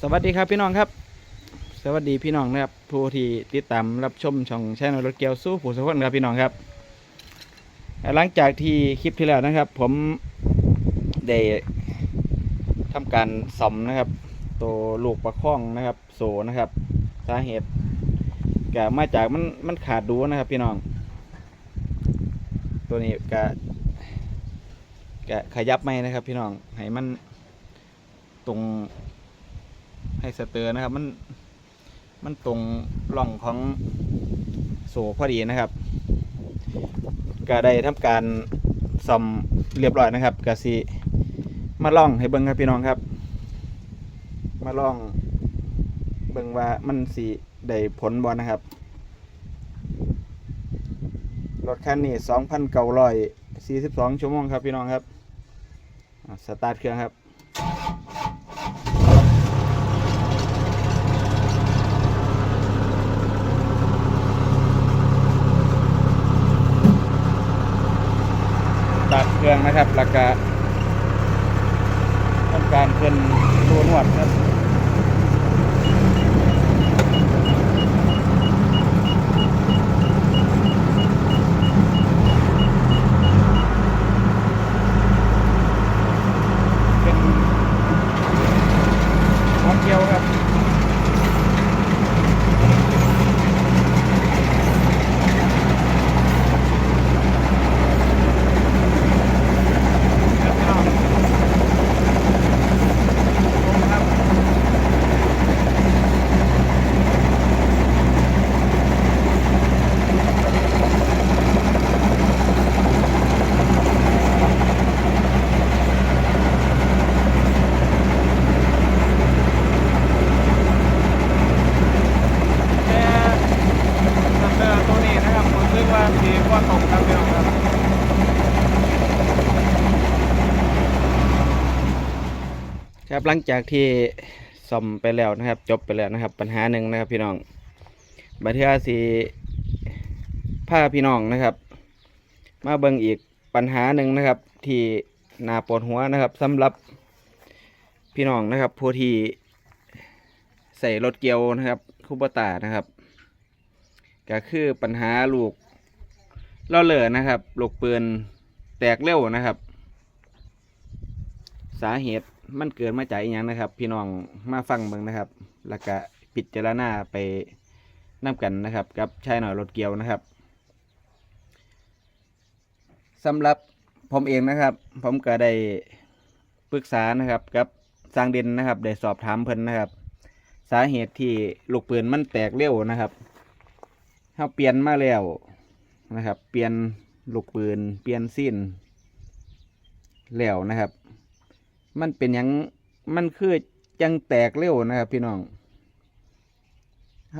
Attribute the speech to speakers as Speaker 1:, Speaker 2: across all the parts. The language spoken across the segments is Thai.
Speaker 1: สวัสดีครับพี่น้องครับ สวัสดีพี่น้องนะครับผู้ที่ติดตามรับชมช่องแชนรถเกียวสู้ผู้สุขคนครับพี่น้องครับ หลังจากที่คลิปที่แล้วนะครับ ผมได้ทำการซ่อมนะครับ ตัวลูกประคองนะครับ โซนะครับสาเหตุก็มาจากมันมันขาดดูนะครับ พี่น้อง ตัวนี้ก็ก็ขยับไม่นะครับ พี่น้องให้มันตรง ให้สเตอร์นะครับ มันมันตรงร่องของโซ่พอดีนะครับก็ได้ทำการซ่อมเรียบร้อยนะครับก็สิมาล่องให้เบิ่งครับพี่น้องครับ มาล่องเบิ่งว่ามันสิได้ผลบ่นะครับรถคันนี้2,942ชั่วโมงครับพี่น้องครับสตาร์ทเครื่องครับ เครื่องนะครับแล้วก็ทำการเป็นตัวนวดครับ เป็นของเกียวครับ ครับพี่น้องครับแต่สเตอร์ตัวนี้นะครับผมคิดว่าดีกว่าตรงครับพี่น้องครับ ครับหลังจากที่ซ่อมไปแล้วนะครับ จบไปแล้วนะครับ ปัญหาหนึ่งนะครับ พี่น้องบัดเทื่อสีผ้าพี่น้องนะครับ มาเบิ่งอีกปัญหาหนึ่งนะครับ ที่นาปวดหัวนะครับสำหรับพี่น้องนะครับผู้ที่ใส่รถเกียวนะครับคูปตานะครับ ก็คือปัญหาลูกล่อเล่อนะครับ ลูกปืนแตกเร็วนะครับ สาเหตุ มันเกิดมาจากอหย่างนะครับ พี่น้องมาฟังเบิ่งนะครับ แล้วก็พิดเจารณาไปนํกันนะครับ กับชายหน่อยรถเกียวนะครับสำหรับผมเองนะครับ ผมก็ได้ปรึกษานะครับกับสร้างเด่นนะครับ ได้สอบถามเพิ่นนะครับ สาเหตุที่ลูกปืนมันแตกเร็วนะครับเขาเปลี่ยนมาแล้วนะครับ เปลี่ยนลูกปืน เปลี่ยนสิ้นแล้วนะครับ มันเป็นหยังมันคือจังแตกเร็วนะครับ พี่น้อง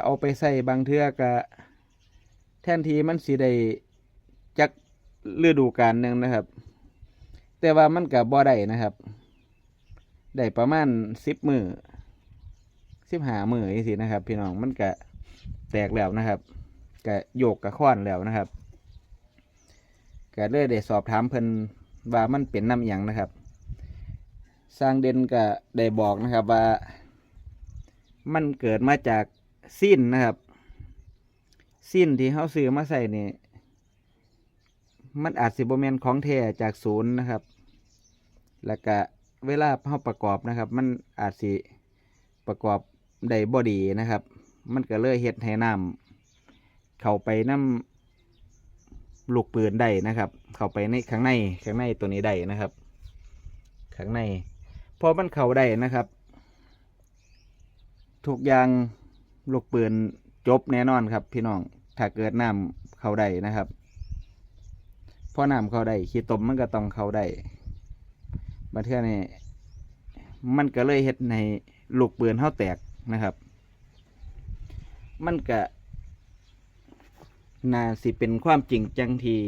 Speaker 1: เอาไปใส่บางเทือกะแทนทีมันสีได้จักฤดูกาลหนึ่งนะครับ แต่ว่ามันกับบ่ได้นะครับ ได้ประมาณสิบมือสิบหามือสินะครับ พี่น้องมันกะแตกแล้วนะครับกะโยกกะค้อนแล้วนะครับกะเลยได้สอบถามเพิ่นว่ามันเป็นน้ำหยังนะครับ สร้างเด่นก็ได้บอกนะครับว่า มันเกิดมาจากสิ้นนะครับ สิ้นที่เขาซื้อมาใส่นี่มันอาจสิบแมนของแท้จากศูนย์นะครับ แล้วก็เวลาเขาประกอบนะครับ มันอาจสิประกอบได้บอดีนะครับ มันก็เลยเฮ็ดให้น้ำเข้าไปน้ำลูกปืนได้นะครับ เข้าไปในข้างในข้างในตัวนี้ได้นะครับ ข้างใน พอมันเข้าได้นะครับ ทุกอย่างลูกปืนจบแน่นอนครับ พี่น้องถ้าเกิดน้ำเข้าได้นะครับพอน้ำเข้าได้ขี้ตมมันก็ต้องเข้าได้บัดเทื่อนี่มันก็เลยเฮ็ดในลูกปืนเฮาแตกนะครับ มันก็น่าสิเป็นความจริงจังที่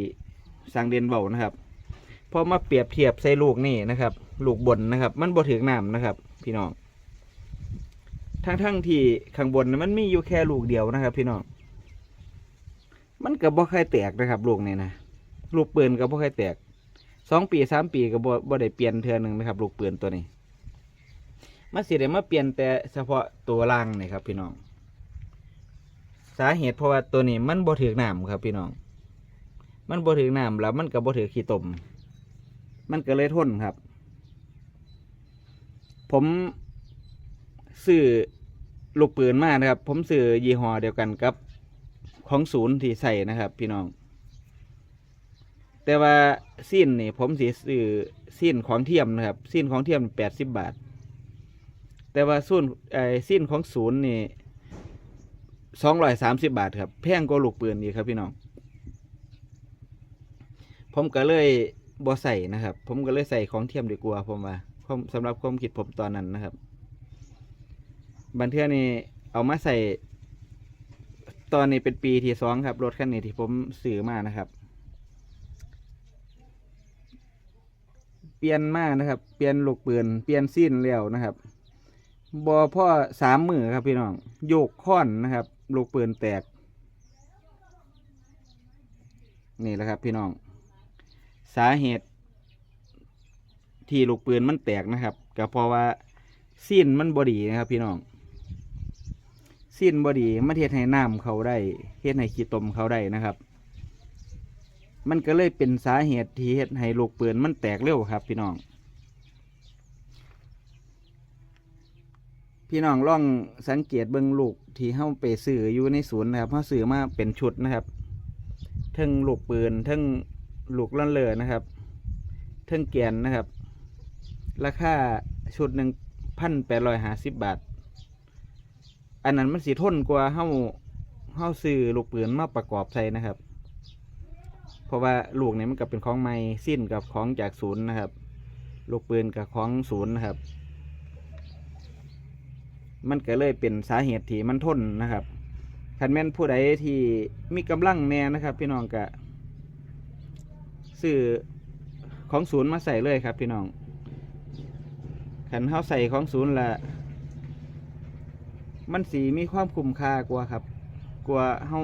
Speaker 1: สร้างเรียนเบานะครับ พอมาเปรียบเทียบใส่ลูกนี่นะครับ ลูกบนนะครับ มันบ่ถึงน้ำนะครับ พี่น้องทั้งทั้งๆที่ข้างบนน่มันมีอยู่แค่ลูกเดียวนะครับ พี่น้องมันก็บ่เคยแตกนะครับ ลูกนี่นะลูกปืนก็บ่เคยแตกสองปีสามปีก็บ่บ่ได้เปลี่ยนเทือหนึ่งนะครับ ลูกปืนตัวนี้มันสิได้มาเปลี่ยนแต่เฉพาะตัวล่างนี่ครับ พี่น้อง สาเหตุเพราะว่าตัวนี้มันบ่ถือน้ำครับ พี่น้อง มันบ่ถือน้ำแล้วมันก็บ่ถือขี้ตม มันก็เลยทนครับ ผมซื้อลูกปืนมานะครับ ผมซื้อยี่ห้อเดียวกันกับ ของศูนย์ที่ใส่นะครับ พี่น้อง แต่ว่าสิ้นนี่ผมสีซื้อสิ้นของเทียมนะครับ สิ้นของเทียมแปดสิบบาท แต่ว่าส่วนไอ้สิ้นของศูนย์นี่สองร้อยสามสิบบาทครับ แพงกว่าลูกปืนอีกครับพี่น้อง ผมก็เลย บ่ใส่นะครับ ผมก็เลยใส่ของเทียมดีกว่าผมว่าสำหรับความคิดผมตอนนั้นนะครับ บันเทือนี่เอามาใส่ ตอนนี้เป็นปีที่สองครับ รถคันนี้ที่ผมซื้อมานะครับ เปลี่ยนมากนะครับ เปลี่ยนลูกปืนเปลี่ยนสิ้นแล้วนะครับบอพ่อสามมือครับพี่น้องโยกค้อนนะครับ ลูกปืนแตก นี่แหละครับพี่น้อง สาเหตุที่ลูกปืนมันแตกนะครับ ก็เพราะว่าสิ้นมันบอดีนะครับ พี่น้องสิ้นบอดีมันเฮ็ดให้น้ำเขาได้เฮ็ดให้ขี้ตมเขาได้นะครับ มันก็เลยเป็นสาเหตุที่เฮ็ดให้ลูกปืนมันแตกเร็วครับ พี่น้อง พี่น้องลองสังเกตเบิ่งลูกที่เฮาไปซื้ออยู่ในศูนย์นะครับเฮาซื้อมาเป็นชุดนะครับทั้งลูกปืนทั้ง ลูกล่อนเลอนะครับเทั้งแกนนะครับ ราคาชุดหนึ่งพันแปดร้อยห้าสิบบาท อันนั้นมันสีทนกว่าเฮาเฮาซื้อลูกปืนมาประกอบใส่นะครับ เพราะว่าลูกนี้มันก็เป็นของใหม่สิ้นกับของจากศูนย์นะครับ ลูกปืนกับของศูนย์นะครับ มันก็เลยเป็นสาเหตุที่มันทนนะครับคันแม่นผู้ใดที่มีกำลังแน่นะครับ พี่น้องก็ ซื้อของศูนย์มาใส่เลยครับพี่น้องขันเขาใส่ของศูนย์ละมันสีมีความคุ้มค่ากว่าครับกว่าเฮา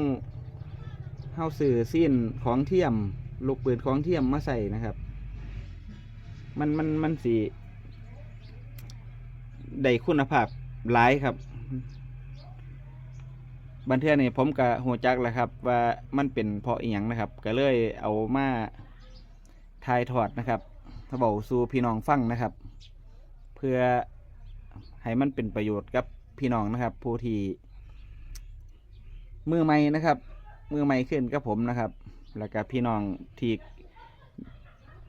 Speaker 1: เฮาสื่อสิ้นของเทียม ลูกปืนของเทียมมาใส่นะครับ มันมันมันสีได้คุณภาพหลายครับ บันเทือนี่ผมกับหัวจักแหละครับ ว่ามันเป็นเพราะอีหยังนะครับ ก็เลยเอามา ทายถอดนะครับถ้าบอกสู่พี่น้องฟังนะครับ เพื่อให้มันเป็นประโยชน์กับพี่น้องนะครับ ผู้ที่มือใหม่นะครับมือใหม่ขึ้นกับผมนะครับ แล้วก็พี่น้องที่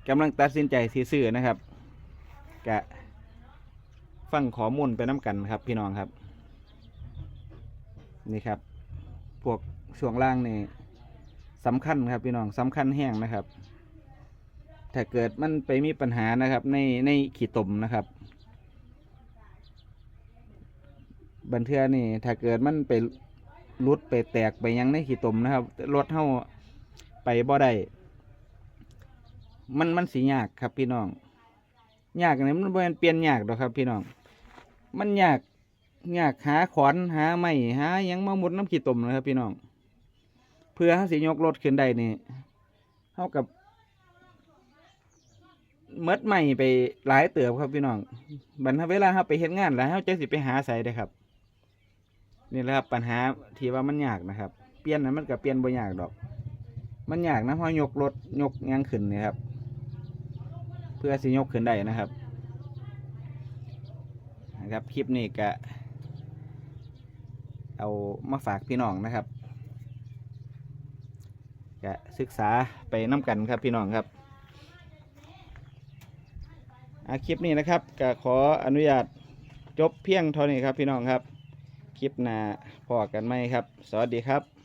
Speaker 1: กำลังตัดสินใจสิซื้อนะครับกะฟังข้อมูลไปน้ำกันครับ พี่น้องครับ นี่ครับ พวกช่วงล่างนี่สำคัญครับพี่น้องสำคัญแห้งนะครับ ถ้าเกิดมันไปมีปัญหานะครับ ในในขีดตมนะครับ บันเทือนี่ ถ้าเกิดมันไปรุดไปแตกไปยังในขีดตมนะครับรถเท่าไปบ่ได้มันมันสียากครับพี่น้องยากเนี่ยมันบ่แม่นเปลี่ยนยากดอกครับ พี่น้อง มันยากยากหาขอนหาไม้หายังมาหมดน้ำขีดตมนะครับ พี่น้อง เพื่อให้สิยกรถขึ้นได้นี่เท่ากับ เมดใหม่ไปหลายเติบครับพี่น้องบัดนเวลาเราไปเฮ็ดงานแล้วเราจะสิไปหาใส่ได้ครับ นี่แหละครับปัญหาที่ว่ามันยากนะครับ เปลี่ยนนั้นมันก็เปลี่ยนบ่ยากดอก มันยากนะเพราะยกรถยกยังขึ้นนี่ครับ เพื่อสิยกขึ้นได้นะครับนะครับคลิปนี้ก็เอามาฝากพี่น้องนะครับก็ศึกษาไปน้ำกันครับพี่น้องครับ อาคลิปนี้นะครับก็ขออนุญาตจบเพียงเท่านี้ครับพี่น้องครับ คลิปหน้าพอกันไหมครับ สวัสดีครับ